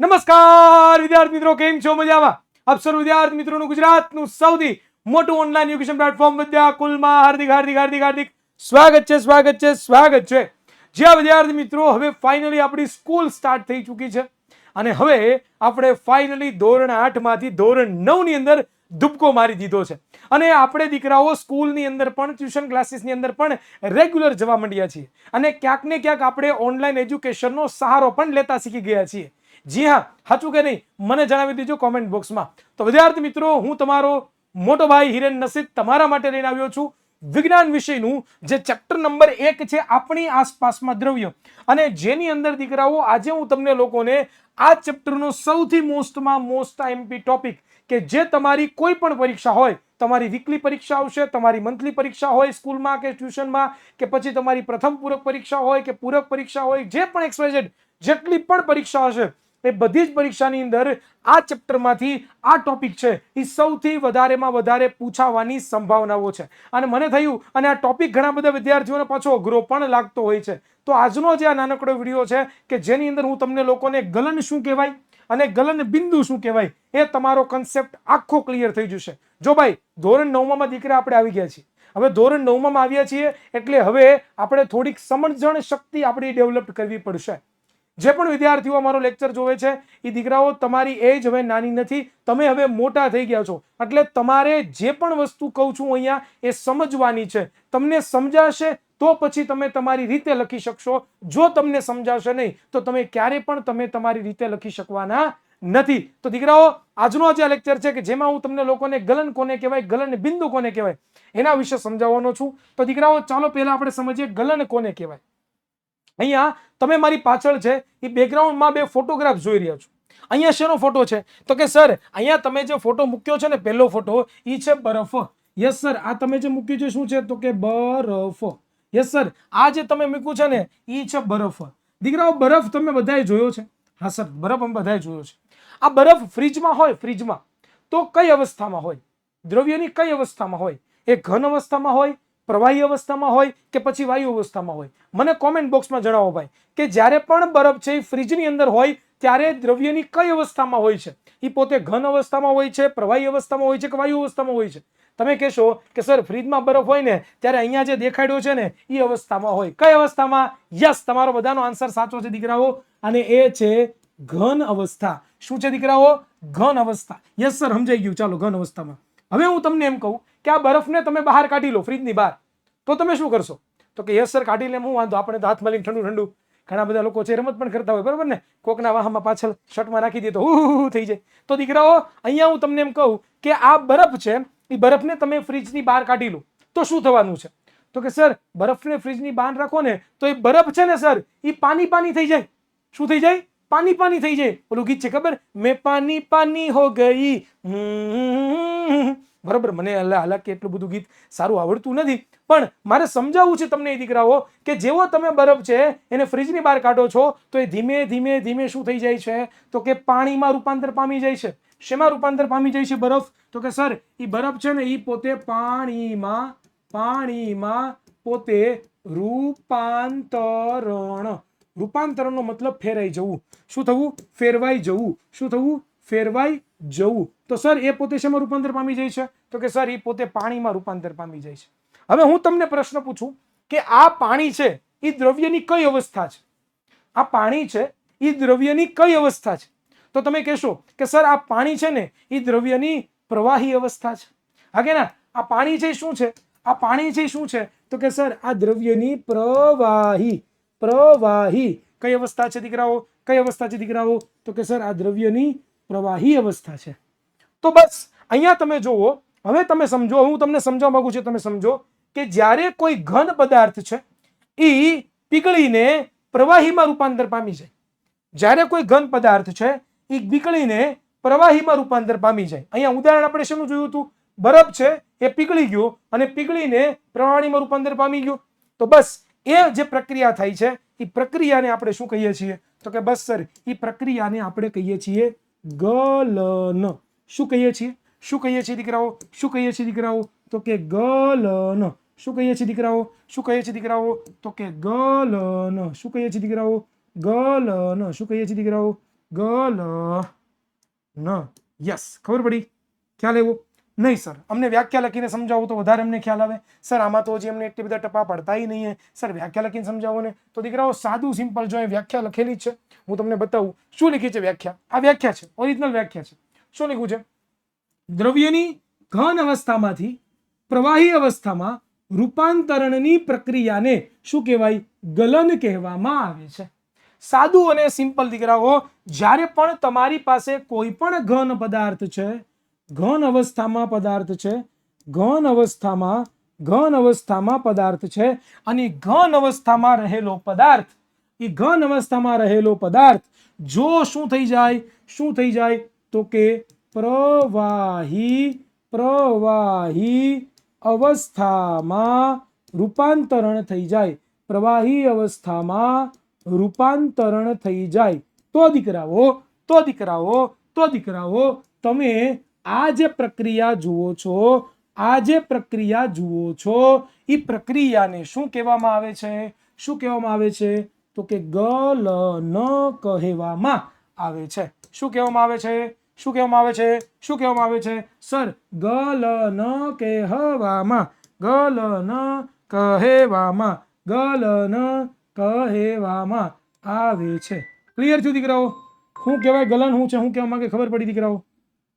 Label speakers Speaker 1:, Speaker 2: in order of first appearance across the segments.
Speaker 1: નમસ્કાર, વિદ્યાર્થી મિત્રો, કેમ છો? મજામાં? આપ સર્વ વિદ્યાર્થી મિત્રોનું ગુજરાતનું સૌથી મોટું ઓનલાઈન એજ્યુકેશન પ્લેટફોર્મ વિદ્યાકુલમાં હાર્દિક હાર્દિક હાર્દિક હાર્દિક સ્વાગત છે સ્વાગત છે સ્વાગત છે. જ્યાં વિદ્યાર્થી મિત્રો, હવે ફાઇનલી આપણી સ્કૂલ સ્ટાર્ટ થઈ ચૂકી છે. અને હવે આપણે ફાઇનલી ધોરણ આઠમાંથી ધોરણ નવની અંદર ધુબકો મારી દીધો છે. અને આપણે દીકરાઓ સ્કૂલની અંદર પણ ટ્યુશન ક્લાસીસની અંદર પણ રેગ્યુલર જવા માંડ્યા છીએ. અને ક્યાંક ને ક્યાંક આપણે ઓનલાઈન એજ્યુકેશનનો સહારો પણ લેતા શીખી ગયા છીએ. જી હા, સાચું કે નહીં? મને જણાવી દેજો કોમેન્ટ બોક્સમાં તો વિદ્યાર્થી મિત્રો, હું તમારો મોટો ભાઈ હિરેન નસીદ તમારા માટે લઈને આવ્યો છું. વિજ્ઞાન વિષયનું જે ચેપ્ટર નંબર એક છે આપણી આસપાસમાં દ્રવ્ય. અને જેની અંદર દીકરાઓ, આજે હું તમને લોકોને આ ચેપ્ટરનો સૌથી મોસ્ટમાં મોસ્ટ એમપી ટોપિક કે જે તમારી કોઈ પણ પરીક્ષા હોય, તમારી વીકલી પરીક્ષા આવશે, તમારી મંથલી પરીક્ષા હોય સ્કૂલમાં કે ટ્યુશનમાં, કે પછી તમારી પ્રથમ પૂરક પરીક્ષા હોય કે પૂરક પરીક્ષા હોય, જે પણ એક્સવાઇઝેડ જેટલી પણ પરીક્ષા હશે એ બધી જ પરીક્ષાની અંદર આ ચેપ્ટરમાંથી આ ટોપિક છે એ સૌથી વધારેમાં વધારે પૂછાવાની સંભાવનાઓ છે. અને મને થયું, અને આ ટોપિક ઘણા બધા વિદ્યાર્થીઓને પાછો અઘરો પણ લાગતો હોય છે. તો આજનો જે આ નાનકડો વીડિયો છે કે જેની અંદર હું તમને લોકોને ગલન શું કહેવાય અને ગલન બિંદુ શું કહેવાય એ તમારો કન્સેપ્ટ આખો ક્લિયર થઈ જશે. જો ભાઈ, ધોરણ નવમાં દીકરા આપણે આવી ગયા છીએ. હવે ધોરણ નવમાં આવ્યા છીએ એટલે હવે આપણે થોડીક સમજણ શક્તિ આપણી ડેવલપ કરવી પડશે. જે પણ વિદ્યાર્થીઓ અમારો લેક્ચર જોવે છે એ દીકરાઓ, તમારી એજ હવે નાની નથી, તમે હવે મોટા થઈ ગયા છો. એટલે તમારે જે પણ વસ્તુ કહું છું અહીંયા, એ સમજવાની છે. તમને સમજાશે તો પછી તમે તમારી રીતે લખી શકશો. જો તમને સમજાશે નહીં, તો તમે ક્યારે પણ તમે તમારી રીતે લખી શકવાના નથી. તો દીકરાઓ, આજનો જે લેક્ચર છે કે જેમાં હું તમને લોકોને ગલન કોને કહેવાય, ગલન બિંદુ કોને કહેવાય, એના વિશે સમજાવવાનો છું. તો દીકરાઓ, ચાલો પહેલા આપણે સમજીએ ગલન કોને કહેવાય. અહીંયા તમે મારી પાછળ છે, એ બેકગ્રાઉન્ડમાં બે ફોટોગ્રાફ જોઈ રહ્યા છો. અહીંયા શેનો ફોટો છે? તો કે સર અહીંયા તમે જે ફોટો મૂક્યો છે ને, પહેલો ફોટો એ છે બરફ. યસ સર આ તમે જે મૂક્યું છે, શું છે? તો કે, બરફ. યસ સર આ જે તમે મૂક્યું છે ને એ છે બરફ. દીકરાઓ, બરફ તમે બધાએ જોયો છે? હા સર બરફ અમે બધાએ જોયો છે. આ બરફ ફ્રીજમાં હોય ફ્રીજમાં તો કઈ અવસ્થામાં હોય? દ્રવ્યની કઈ અવસ્થામાં હોય? એ ઘન અવસ્થામાં હોય પ્રવાહી અવસ્થામાં હોય કે પછી વાયુ અવસ્થામાં હોય? મને કોમેન્ટ બોક્સમાં જણાવો ભાઈ, કે જ્યારે પણ બરફ છે એ ફ્રીજની અંદર હોય, ત્યારે દ્રવ્યની કઈ અવસ્થામાં હોય છે? એ પોતે ઘન અવસ્થામાં હોય છે, પ્રવાહી અવસ્થામાં હોય છે કે વાયુ અવસ્થામાં હોય છે? તમે કહેશો કે સર ફ્રીજમાં બરફ હોય ને, ત્યારે અહીંયા જે દેખાડ્યો છે ને, એ અવસ્થામાં હોય. કઈ અવસ્થામાં? યસ તમારો બધાનો આન્સર સાચો છે દીકરાઓ, અને એ છે ઘન અવસ્થા. શું છે દીકરાઓ? ઘન અવસ્થા. યસ સર સમજાઈ ગયું. ચાલો, ઘન અવસ્થામાં. હવે હું તમને એમ કહું કે આ બરફને તમે બહાર કાઢી લો ફ્રીજની બહાર. તો તમે શું કરશો? તો કે, યસ, સર, કાઢી લે હું વાંધો. આપણે તો હાથમાં લઈને ઠંડુ ઠંડુ. ઘણા બધા લોકો છે રમત પણ કરતા હોય, બરાબર ને? કોકના વાહમાં પાછળ શર્ટમાં રાખી દે તો હું થઈ જાય. તો દીકરાઓ, અહીંયા હું તમને એમ કહું કે આ બરફ છે, એ બરફને તમે ફ્રીજની બહાર કાઢી લો. તો શું થવાનું છે? તો કે, સર, બરફને ફ્રીજની બહાર રાખો ને, તો એ બરફ છે ને, સર, એ પાણી પાણી થઈ જાય. શું થઈ જાય? પાણી પાણી થઈ જાય. ઓલું ગીત છે ખબર? મેં પાણી પાણી હો ગઈ. બરાબર? મને હાલા- હાલાકી એટલું બધું ગીત સારું આવડતું નથી. પણ મારે સમજાવવું છે તમને એ દીકરાઓ કે જેવો તમે બરફ છે એને ફ્રીજની બહાર કાઢો છો, તો એ ધીમે ધીમે ધીમે શું થઈ જાય છે? તો કે પાણીમાં રૂપાંતર પામી જાય છે. શેમાં રૂપાંતર પામી જાય છે બરફ? તો કે સર એ બરફ છે ને એ પોતે પાણીમાં પાણીમાં પોતે રૂપાંતરણ. રૂપાંતરણનો મતલબ ફેરાઈ જવું. શું થવું? ફેરવાઈ જવું. શું થવું? ફેરવાઈ જવું. તો સર, એ પોતે શેમાં રૂપાંતર પામી જાય છે? તો કે સર, એ પોતે પાણીમાં રૂપાંતર પામી જાય છે. હવે હું તમને પ્રશ્ન પૂછું કે આ પાણી છે એ દ્રવ્યની કઈ અવસ્થા છે? આ પાણી છે એ દ્રવ્યની કઈ અવસ્થા છે? તો તમે કહેશો કે સર, આ પાણી છે ને એ દ્રવ્યની પ્રવાહી અવસ્થા છે. હા કે ના? આ પાણી છે શું છે? આ પાણી છે શું છે? તો કે સર, આ દ્રવ્યની પ્રવાહી પ્રવાહી કઈ અવસ્થા છે દીકરાઓ? કઈ અવસ્થા છે દીકરાઓ? તો કે સર, આ દ્રવ્યની પ્રવાહી અવસ્થા છે. તો બસ, અહીંયા તમે જુઓ, હવે તમે સમજો, હું તમને સમજવા માંગુ છું, તમે સમજો કે જ્યારે કોઈ ઘન પદાર્થ છે, એ પીગળીને પ્રવાહીમાં રૂપાંતર પામી જાય. જ્યારે કોઈ ઘન પદાર્થ છે, એ પીગળીને પ્રવાહીમાં રૂપાંતર પામી જાય. અહીંયા ઉદાહરણ આપણે શેનું જોયું હતું? બરફ છે, એ પીગળી ગયો અને પીગળીને પ્રવાહીમાં રૂપાંતર પામી ગયો. તો બસ, એ જે પ્રક્રિયા થાય છે, એ પ્રક્રિયાને આપણે શું કહીએ છીએ? તો કે બસ સર, એ પ્રક્રિયાને આપણે કહીએ છીએ ગલન. શું કહીએ છીએ? શું કહીએ છીએ દીકરાઓ? શું કહીએ છીએ દીકરાઓ? તો કે ગલન. શું કહીએ છીએ દીકરાઓ? શું કહીએ છીએ દીકરાઓ? તો કે ગલન. શું કહીએ છીએ દીકરાઓ? ગલન. શું કહીએ છીએ દીકરાઓ? ગલ ન યસ ખબર પડી? ખ્યાલ આવ્યો? નહીં, સર. અમને વ્યાખ્યા લખીને સમજાવો તો વધારે અમને ખ્યાલ આવે. સર, આમાં તો હજી અમને એટલી બધા ટપા પડતા નહીં હે. સર, વ્યાખ્યા લખીને સમજાવો ને. તો દીકરાઓ, સાદું, સિમ્પલ જો વ્યાખ્યા લખેલી છે. હું તમને બતાવું. શું લખી છે વ્યાખ્યા? આ વ્યાખ્યા છે. ઓરિજિનલ વ્યાખ્યા છે. શું લખ્યું છે? દ્રવ્યની ઘન અવસ્થામાંથી પ્રવાહી અવસ્થામાં રૂપાંતરણની પ્રક્રિયાને શું કહેવાય? ગલન કહેવામાં આવે છે. સાદું અને સિમ્પલ દીકરાઓ, જ્યારે પણ તમારી પાસે કોઈ પણ ઘન પદાર્થ છે ઘન અવસ્થામાં પદાર્થ છે, ઘન અવસ્થામાં ઘન અવસ્થામાં પદાર્થ છે અને ઘન અવસ્થામાં રહેલો પદાર્થ, એ ઘન અવસ્થામાં રહેલો પદાર્થ જો શું થઈ જાય, શું થઈ જાય તો કે પ્રવાહી પ્રવાહી અવસ્થામાં રૂપાંતરણ થઈ જાય. પ્રવાહી અવસ્થામાં રૂપાંતરણ થઈ જાય. તો દીકરાઓ તો દીકરાઓ તો દીકરાઓ, તમે આ જે પ્રક્રિયા જુઓ છો, આ જે પ્રક્રિયા જુઓ છો એ પ્રક્રિયાને શું કહેવામાં આવે છે? શું કહેવામાં આવે છે? તો કે ગલન કહેવામાં આવે છે. શું કહેવામાં આવે છે? શું કહેવામાં આવે છે? શું કહેવામાં આવે છે? સર ગલન કહેવામાં ગલન કહેવામાં ગલન કહેવામાં આવે છે. ક્લિયર છું દીકરાઓ? શું કહેવાય ગલન શું છે? શું કહેવા માંગે ખબર પડી, દીકરાઓ?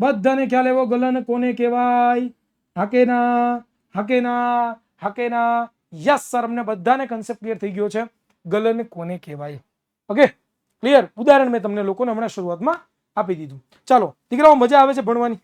Speaker 1: બધાને ખ્યાલ એવો ગલન કોને કહેવાય? હાકેના હાકેના હાકેના. યસ સર અમને બધાને કન્સેપ્ટ ક્લિયર થઈ ગયો છે. ગલન કોને કહેવાય? ઓકે ક્લિયર ઉદાહરણ મેં તમને લોકોને હમણાં શરૂઆતમાં આપી દીધું. ચાલો, દીકરાઓ, મજા આવે છે ભણવાની?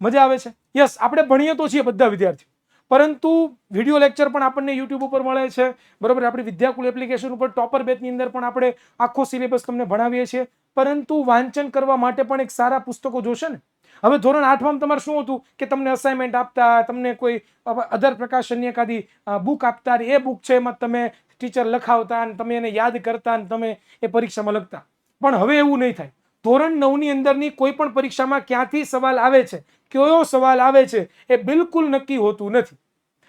Speaker 1: મજા આવે છે? યસ આપણે ભણીએ તો છીએ બધા વિદ્યાર્થીઓ. પરંતુ વીડિયો લેક્ચર પણ આપણને યુટ્યુબ ઉપર મળે છે. બરોબર, આપણી વિદ્યાકુલ એપ્લિકેશન ઉપર ટોપર બેચની અંદર પણ આપણે આખો સિલેબસ તમને ભણાવીએ છીએ. પરંતુ વાંચન કરવા માટે પણ એક સારા પુસ્તકો જોશે ને? હવે ધોરણ આઠમાં તમારે શું હતું કે તમને અસાઇનમેન્ટ આપતા, તમને કોઈ અધર પ્રકાશનની એકાદી બુક આપતા એ બુક છે એમાં તમે ટીચર લખાવતા અને તમે એને યાદ કરતા અને તમે એ પરીક્ષામાં લખતા. પણ હવે એવું નહીં થાય. ધોરણ નવની અંદરની કોઈ પણ પરીક્ષામાં ક્યાંથી સવાલ આવે છે, કયો સવાલ આવે છે એ બિલકુલ નક્કી હોતું નથી.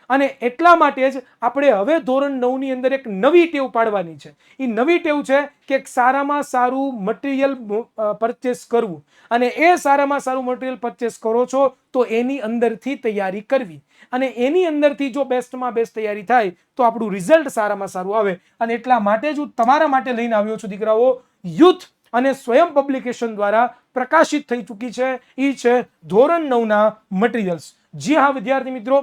Speaker 1: અને એટલા માટે જ આપણે હવે ધોરણ નવની અંદર એક નવી ટેવ પાડવાની છે. એ નવી ટેવ છે કે એક સારામાં સારું મટીરિયલ પરચેસ કરવું. અને એ સારામાં સારું મટીરિયલ પરચેસ કરો છો તો એની અંદરથી તૈયારી કરવી. અને એની અંદરથી જો બેસ્ટમાં બેસ્ટ તૈયારી થાય તો આપણું રિઝલ્ટ સારામાં સારું આવે. અને એટલા માટે જ હું તમારા માટે લઈને આવ્યો છું દીકરાઓ યુથ અને સ્વયં પબ્લિકેશન દ્વારા પ્રકાશિત થઈ ચૂકી છે. એ છે ધોરણ નવના મટીરિયલ્સ જી હા, વિદ્યાર્થી મિત્રો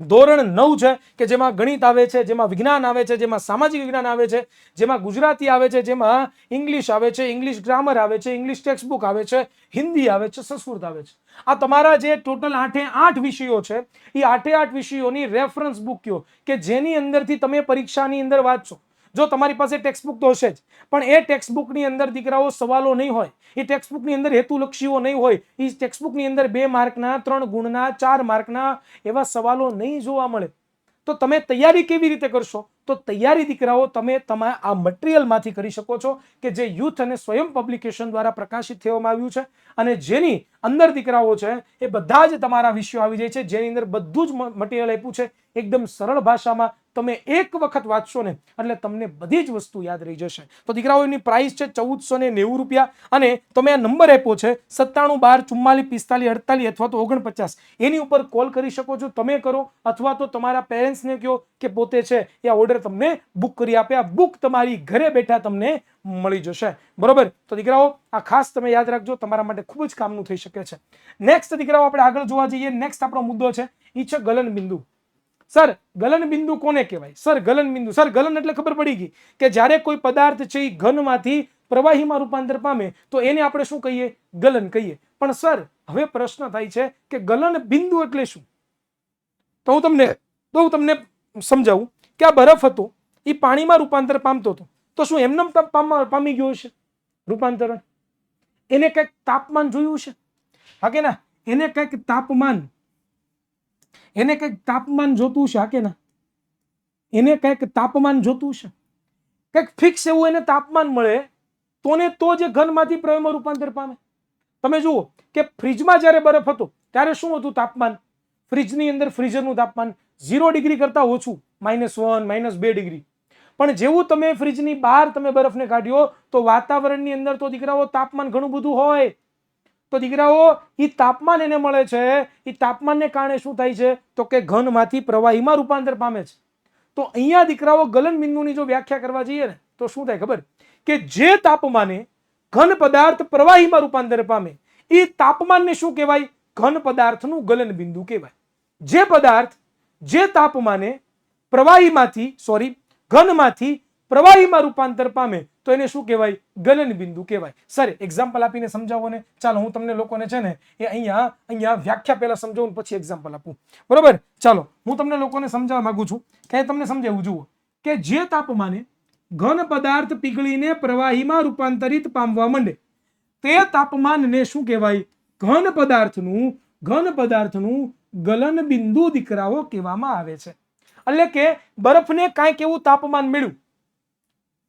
Speaker 1: ધોરણ નવ છે, કે જેમાં ગણિત આવે છે, જેમાં વિજ્ઞાન આવે છે, જેમાં સામાજિક વિજ્ઞાન આવે છે, જેમાં ગુજરાતી આવે છે, જેમાં ઇંગ્લિશ આવે છે, ઇંગ્લિશ ગ્રામર આવે છે, ઇંગ્લિશ ટેક્સ્ટબુક આવે છે, હિન્દી આવે છે, સંસ્કૃત આવે છે. આ તમારા જે ટોટલ આઠે આઠ વિષયો છે, એ આઠે આઠ વિષયોની રેફરન્સ બુક કયો, કે જેની અંદરથી તમે પરીક્ષાની અંદર વાંચશો. જો તમારી પાસે ટેક્સ્ટબુક તો હશે જ. પણ એ ટેક્સ્ટબુકની અંદર દીકરાઓ સવાલો નહીં હોય. એ ટેક્સ્ટબુકની અંદર હેતુલક્ષીઓ નહીં હોય. એ ટેક્સ્ટબુકની અંદર બે માર્કના, ત્રણ ગુણના, ચાર માર્કના એવા સવાલો નહીં જોવા મળે. તો તમે તૈયારી કેવી રીતે કરશો? તો તૈયારી દીકરાઓ, તમે તમારા આ મટીરિયલમાંથી કરી શકો છો કે જે યુથ અને સ્વયં પબ્લિકેશન દ્વારા પ્રકાશિત થવામાં આવ્યું છે અને જેની અંદર દીકરાઓ છે, એ બધા જ તમારા વિષયો આવી જાય છે. જેની અંદર બધું જ મટીરિયલ આપ્યું છે. એકદમ સરળ ભાષામાં તમે એક વખત વાંચશો ને, એટલે તમને બધી જ વસ્તુ યાદ રહી જશે. તો દીકરાઓ, એની પ્રાઇસ છે ચૌદસો ને નેવું રૂપિયા અને તમે આ નંબર આપ્યો છે સત્તાણું બાર ચુમ્માલીસ પિસ્તાલીસ અડતાલીસ અથવા તો ઓગણપચાસ. એની ઉપર કોલ કરી શકો છો, તમે કરો અથવા તો તમારા પેરેન્ટ્સને કહો કે પોતે છે એ આ ઓર્ડર તમને બુક કરી આપે આ બુક તમારી ઘરે બેઠા તમને મળી જશે. બરોબર? તો દીકરાઓ, આ ખાસ તમે યાદ રાખજો, તમારા માટે ખૂબ જ કામનું થઈ શકે છે. નેક્સ્ટ દીકરાઓ, આપણે આગળ જોવા જઈએ. નેક્સ્ટ આપણો મુદ્દો છે. એ છે ગલન બિંદુ. સર ગલન બિંદુ કોને કહેવાય? સર ગલન બિંદુ. સર ગલન એટલે ખબર પડી ગઈ કે જ્યારે કોઈ પદાર્થ છે એ ઘનમાંથી પ્રવાહીમાં રૂપાંતર પામે, તો એને આપણે શું કહીએ? ગલન કહીએ. પણ સર હવે પ્રશ્ન થાય છે કે ગલન બિંદુ એટલે શું? તો હું તમને, તો હું તમને સમજાવું. કે આ બરફ હતો એ પાણીમાં રૂપાંતર પામતો હતો. તો શું એમનેમ પામી ગયો છે રૂપાંતરણ? એને કંઈક તાપમાન જોયું છે હા કે ના? એને કંઈક તાપમાન, એને કંઈક તાપમાન જોતું છે હા કે ના? એને કંઈક તાપમાન જોતું છે કંઈક ફિક્સ એવું એને તાપમાન મળે, તો ને તો જે ઘનમાંથી પ્રવાહીમાં રૂપાંતર પામે. તમે જુઓ કે ફ્રીજમાં જ્યારે બરફ હતો, ત્યારે શું હતું તાપમાન? ફ્રીજની અંદર ફ્રીઝરનું તાપમાન ઝીરો ડિગ્રી કરતાં ઓછું માઇનસ વન માઇનસ બે ડિગ્રી. પણ જેવું તમે ફ્રીજની બહાર તમે બરફને કાઢ્યો, તો વાતાવરણની અંદર તો દીકરાઓ તાપમાન ઘણું બધું હોય. તો દીકરાઓ એ તાપમાન એને મળે છે એ તાપમાનને કારણે શું થાય છે? તો કે ઘનમાંથી પ્રવાહીમાં રૂપાંતર પામે છે. તો અહીંયા દીકરાઓ ગલન બિંદુની જો વ્યાખ્યા કરવા જઈએ ને, તો શું થાય ખબર? કે જે તાપમાને ઘન પદાર્થ પ્રવાહીમાં રૂપાંતર પામે એ તાપમાનને શું કહેવાય? ઘન પદાર્થનું ગલન બિંદુ કહેવાય. જે પદાર્થ જે તાપમાને પ્રવાહીમાંથી સોરી ઘનમાંથી પ્રવાહીમાં રૂપાંતર પામે, તો એને શું કહેવાય? ગલન બિંદુ કહેવાય. સર એક્ઝામ્પલ આપીને સમજાવો ને. ચાલો, હું તમને લોકોને છે ને, એ અહીંયા અહીંયા વ્યાખ્યા પહેલા સમજાવું પછી એક્ઝામ્પલ આપું. બરોબર? ચાલો, હું તમને લોકોને સમજાવવા માંગુ છું. કે તમને સમજાવું? જુઓ. કે જે તાપમાને ઘન પદાર્થ પીગળીને પ્રવાહીમાં રૂપાંતરિત પામવા માંડે, તે તાપમાનને શું કહેવાય? ઘન પદાર્થનું ઘન પદાર્થનું ગલન બિંદુ દીકરાઓ કહેવામાં આવે છે. એટલે કે બરફને કાંઈક એવું તાપમાન મળ્યું.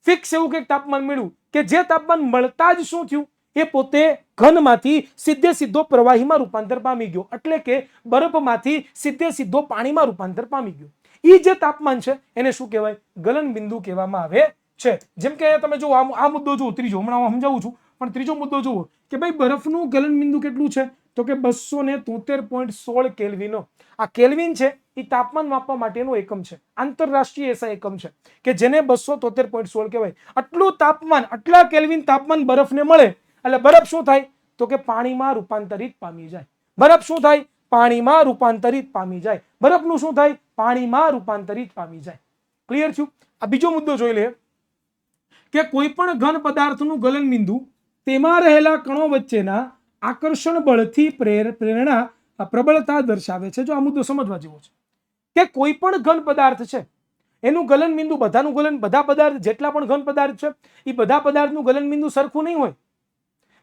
Speaker 1: ફિક્સ એવું કંઈક તાપમાન મળ્યું કે જે તાપમાન મળતા જ શું થયું? એ પોતે ઘનમાંથી સીધે સીધો પ્રવાહીમાં રૂપાંતર પામી ગયો. એટલે કે બરફમાંથી સીધે સીધો પાણીમાં રૂપાંતર પામી ગયો. એ જે તાપમાન છે, એને શું કહેવાય? ગલન બિંદુ કહેવામાં આવે છે. જેમ કે તમે આ આ મુદ્દો જુઓ, ત્રીજો, હમણાં હું સમજાવું છું. પણ ત્રીજો મુદ્દો જુઓ કે ભાઈ બરફનું ગલન બિંદુ કેટલું છે? તો કે બસો ને તોતેર પોઈન્ટ સોળ કેલ્વિનો આ કેલ્વિન છે એ તાપમાન માપવા માટેનું એકમ છે. આંતરરાષ્ટ્રીય એસા એકમ છે, કે જેને બસો તોતેર પોઈન્ટ સોળ કહેવાય. આટલું તાપમાન, આટલા કેલ્વિન તાપમાન બરફને મળે, એટલે બરફ શું થાય? તો કે પાણીમાં રૂપાંતરિત પામી જાય. બરફ શું થાય? પાણીમાં રૂપાંતરિત પામી જાય. બરફનું શું થાય? પાણીમાં રૂપાંતરિત પામી જાય. ક્લિયર થયું? આ બીજો મુદ્દો જોઈ લે કે કોઈ પણ ઘન પદાર્થનું ગલન બિંદુ તેમાં રહેલા કણો વચ્ચેના આકર્ષણ બળથી પ્રેર, પ્રેરણા પ્રબળતા દર્શાવે છે. જો આ મુદ્દો સમજવા જેવો છે. કે કોઈ પણ ઘન પદાર્થ છે, એનું ગલન બિંદુ બધાનું ગલન, બધા પદાર્થ જેટલા પણ ઘન પદાર્થ છે એ બધા પદાર્થનું ગલન બિંદુ સરખું નહીં હોય.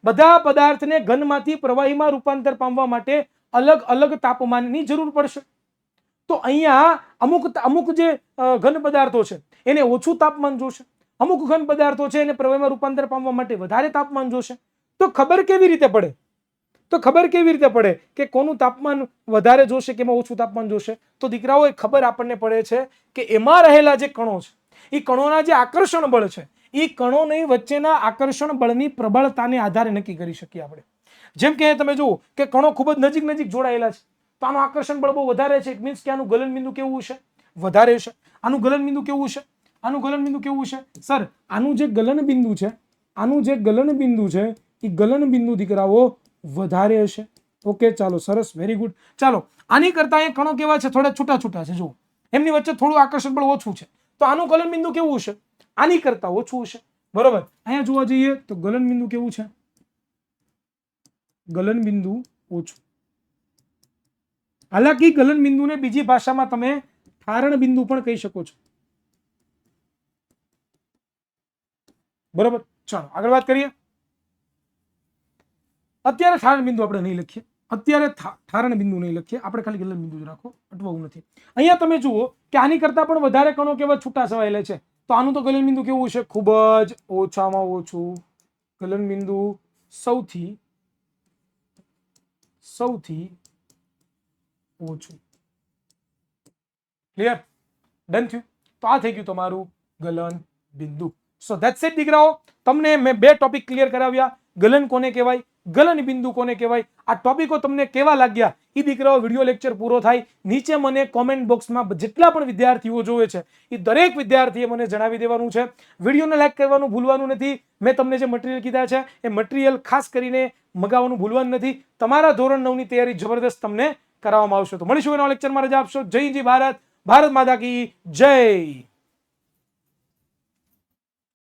Speaker 1: બધા પદાર્થને ઘનમાંથી પ્રવાહીમાં રૂપાંતર પામવા માટે અલગ અલગ તાપમાનની જરૂર પડશે. તો અહીંયા અમુક અમુક જે ઘન પદાર્થો છે, એને ઓછું તાપમાન જોશે. અમુક ઘન પદાર્થો છે, એને પ્રવાહીમાં રૂપાંતર પામવા માટે વધારે તાપમાન જોશે. તો ખબર કેવી રીતે પડે? તો ખબર કેવી રીતે પડે કે કોનું તાપમાન વધારે જોશે કે એમાં ઓછું તાપમાન જોશે? તો દીકરાઓ એ ખબર આપણને પડે છે કે એમાં રહેલા જે કણો છે એ કણોના જે આકર્ષણ બળ છે એ કણોની વચ્ચેના આકર્ષણ બળની પ્રબળતાને આધારે નક્કી કરી શકીએ આપણે. જેમ કે તમે જુઓ કે કણો ખૂબ જ નજીક નજીક જોડાયેલા છે. તો આનું આકર્ષણ બળ બહુ વધારે છે. ઇટ મીન્સ કે આનું ગલન બિંદુ કેવું છે વધારે છે. આનું ગલન બિંદુ કેવું છે આનું ગલન બિંદુ કેવું છે સર આનું જે ગલન બિંદુ છે, આનું જે ગલન બિંદુ છે એ ગલન બિંદુ દીકરાઓ વધારે હશે? ઓકે ચાલો, સરસ વેરી ગુડ ચાલો, આની કરતા એ કણો કેવા છે? થોડા છૂટા છૂટા છે, જુઓ. એમની વચ્ચે થોડું આકર્ષણ બળ ઓછું છે. તો આનું ગલન બિંદુ કેવું છે આની કરતા ઓછું હશે. બરોબર? અહીંયા જોવા જઈએ તો ગલન બિંદુ કેવું છે? ગલન બિંદુ ઓછું. હાલાકી ગલન બિંદુને બીજી ભાષામાં તમે ઠારણ બિંદુ પણ કહી શકો છો. બરોબર? ચાલો, આગળ વાત કરીએ. અત્યારે ઠારણ બિંદુ આપણે નહીં લખીએ. અત્યારે ઠારણ બિંદુ નહીં લખીએ. આપણે ખાલી ગલન બિંદુ જ રાખો? અટવાવું નથી. અહીંયા તમે જુઓ કે આની કરતા પણ વધારે કણો કેવા છૂટા છવાયેલા છે. તો આનું તો ગલન બિંદુ કેવું છે ખૂબ જ ઓછામાં ઓછું ગલન બિંદુ સૌથી સૌથી ઓછું. ક્લિયર ડન થયું? તો આ થઈ ગયું તમારું ગલન બિંદુ. સો ધેટ્સ ઇટ દીકરાઓ. તમને મેં બે ટોપિક ક્લિયર કરાવ્યા. ગલન કોને કહેવાય? ગલન બિંદુ કોને કહેવાય? આ ટોપિકો તમને કેવા લાગ્યા? એ દીકરાઓ વીડિયો લેક્ચર પૂરો થાય. નીચે મને કોમેન્ટ બોક્સમાં જેટલા પણ વિદ્યાર્થીઓ જોવે છે એ દરેક વિદ્યાર્થીએ મને જણાવી દેવાનું છે. વિડીયોને લાઈક કરવાનું ભૂલવાનું નથી. મેં તમને જે મટીરિયલ કીધા છે, એ મટીરિયલ ખાસ કરીને મગાવવાનું ભૂલવાનું નથી. તમારા ધોરણ નવની તૈયારી જબરદસ્ત તમને કરાવવામાં આવશે. તો મળીશું એના લેક્ચરમાં રજા આપશો. જય જી ભારત. ભારત માતા કી જય.